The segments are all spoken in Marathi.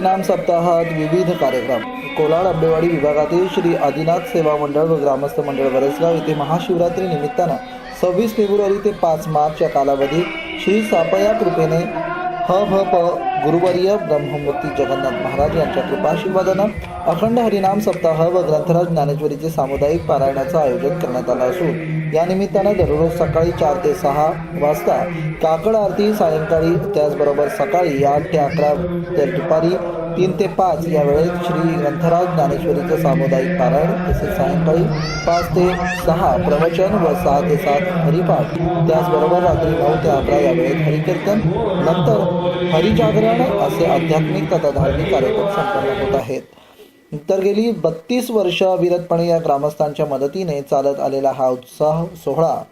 हरिनाम सप्ताहात विविध कार्यक्रम. कोलाड आंबेवाडी विभागातील श्री आदिनाथ सेवा मंडळ व ग्रामस्थ मंडळ वरसगाव येथे महाशिवरात्री निमित्तानं सव्वीस फेब्रुवारी ते पाच मार्च या कालावधीत श्री सापया कृपेने ह भ प गुरुवर्य ब्रह्ममूर्ती जगन्नाथ महाराज यांच्या कृपाशीर्वादानं अखंड हरिनाम सप्ताह व ग्रंथराज ज्ञानेश्वरीचे सामुदायिक पारायणाचं आयोजन करण्यात आलं असून या निमित्तानं दररोज सकाळी चार ते सहा वाजता काकड आरती सायंकाळी त्याचबरोबर सकाळी आठ ते अकरा ते दुपारी तीन ते पाच या वेळेत श्री ग्रंथराज ज्ञानेश्वरीचं सामुदायिक पारायण तसेच सायंकाळी पाच ते सहा प्रवचन व सहा ते सात हरिपाठ त्याचबरोबर रात्री नऊ ते अकरा या वेळेत हरिकीर्तन नंतर हरिजागरण असे आध्यात्मिक तथा धार्मिक कार्यक्रम संपन्न होत आहेत. तर गेली बत्तीस वर्ष अविरतपणे या ग्रामस्थांच्या मदतीने चालत आलेला हा उत्साह सोहळा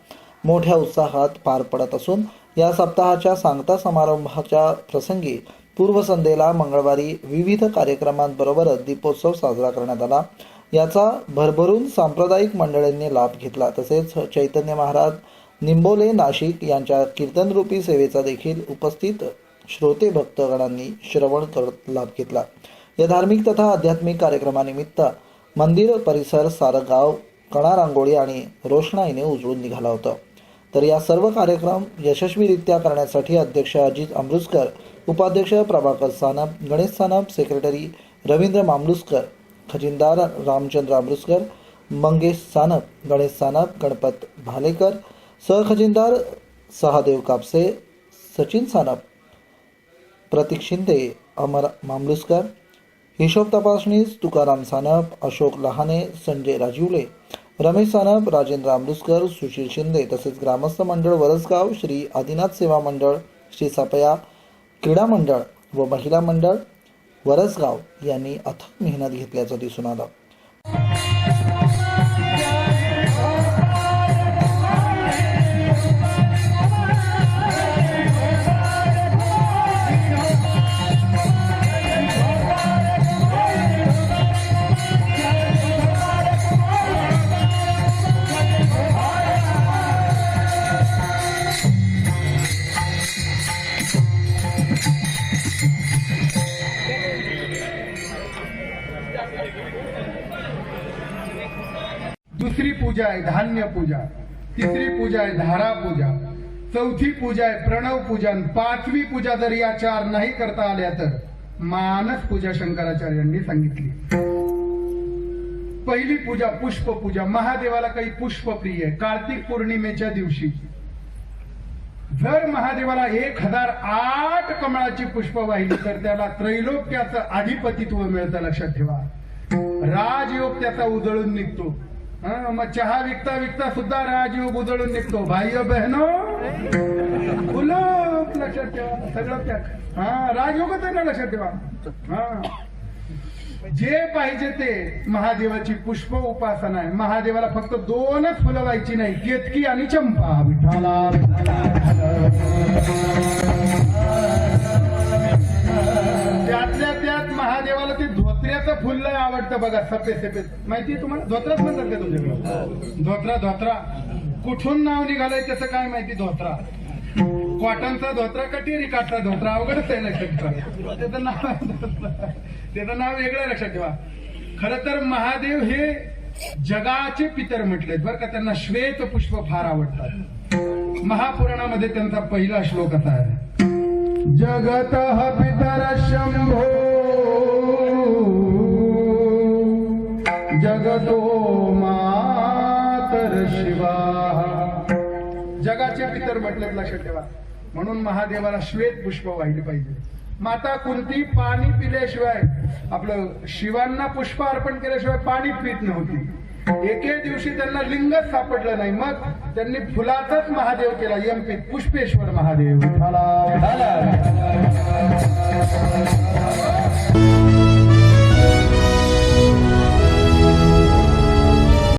मोठ्या उत्साहात पार पडत असून या सप्ताहाच्या सांगता समारंभाच्या प्रसंगी पूर्वसंध्येला मंगळवारी विविध कार्यक्रमांबरोबरच दीपोत्सव साजरा करण्यात आला. याचा भरभरून सांप्रदायिक मंडळींनी लाभ घेतला. तसेच चैतन्य महाराज निंबोले नाशिक यांच्या कीर्तनरूपी सेवेचा देखील उपस्थित श्रोते भक्तगणांनी श्रवण करत लाभ घेतला. या धार्मिक तथा आध्यात्मिक कार्यक्रमानिमित्त मंदिर परिसर सारं गाव कणा रांगोळी आणि रोषणाईने उजळून निघाला होता. तर या सर्व कार्यक्रम यशस्वीरित्या करण्यासाठी अध्यक्ष अजित अमृतकर उपाध्यक्ष प्रभाकर सानप गणेश सानप सेक्रेटरी रवींद्र मामलुसकर खजिनदार रामचंद्र अमृतकर मंगेश सानप गणेश सानप गणपत भालेकर सहखजिनदार सहादेव कापसे सचिन सानप प्रतीक शिंदे अमर मामलुसकर हिशोब तपासणीस तुकाराम सानप अशोक लहाने संजय राजीवले रमेश सानप राजेंद्र आमलुसकर सुशील शिंदे तसेच ग्रामस्थ मंडळ वरसगाव श्री आदिनाथ सेवा मंडळ श्री सापया क्रीडा मंडळ व महिला मंडळ वरसगाव यांनी अथक मेहनत घेतल्याचं दिसून आलं. दुसरी पूजा आहे धान्य पूजा तिसरी पूजा आहे धारा पूजा चौथी पूजा आहे प्रणव पूजन पाचवी पूजा जर या चार नाही करता आल्या तर मानस पूजा शंकराचार्यांनी सांगितली. पहिली पूजा पुष्प पूजा महादेवाला काही पुष्प प्रिय आहे कार्तिक पौर्णिमेच्या दिवशी. जर महादेवाला एक हजार आठ कमळाची पुष्प वाहिली तर त्याला त्रैलोक्याचं अधिपतित्व मिळतं लक्षात ठेवा. राजयोग त्याचा उजळून निघतो. मग चहा विकता विकता सुद्धा राजीव बुजळून निघतो भाई बहनो उलट लक्षात ठेवा सगळं त्या हा राजयोगच आहे ना लक्षात ठेवा हा जे पाहिजे ते महादेवाची पुष्प उपासना आहे महादेवाला फक्त दोनच फुलं व्हायची नाही केतकी आणि चंपा विठाला वाटतं बघा सपे सपे माहिती तुम्हाला? धोत्राच म्हणतात का तुमच्याकडे धोत्रा धोत्रा. कुठून नाव निघालंय त्याचं काय माहिती? धोत्रा. कॉटनचा धोत्रा कटेरी काटचा धोत्रा? अवघडच आहे लक्षात ठेवा त्याचं नाव त्याचं नाव वेगळं लक्षात ठेवा. खर तर महादेव हे जगाचे पितर म्हटलेत बरं का. त्यांना श्वेत पुष्प फार आवडतात. महापुराणामध्ये त्यांचा पहिला श्लोक असा आहे. जगत पितर शंभो जगतो मातर शिवा. जगाचे पितर म्हटलेत लक्षात ठेवा. म्हणून महादेवाला श्वेत पुष्प वाहिले पाहिजे. माता कुंती पाणी पिल्याशिवाय आपलं शिवांना पुष्प अर्पण केल्याशिवाय पाणी पित नव्हती. एके दिवशी त्यांना लिंगच सापडलं नाही. मग त्यांनी फुलाचाच महादेव केला. यमपीत पुष्पेश्वर महादेव. झाला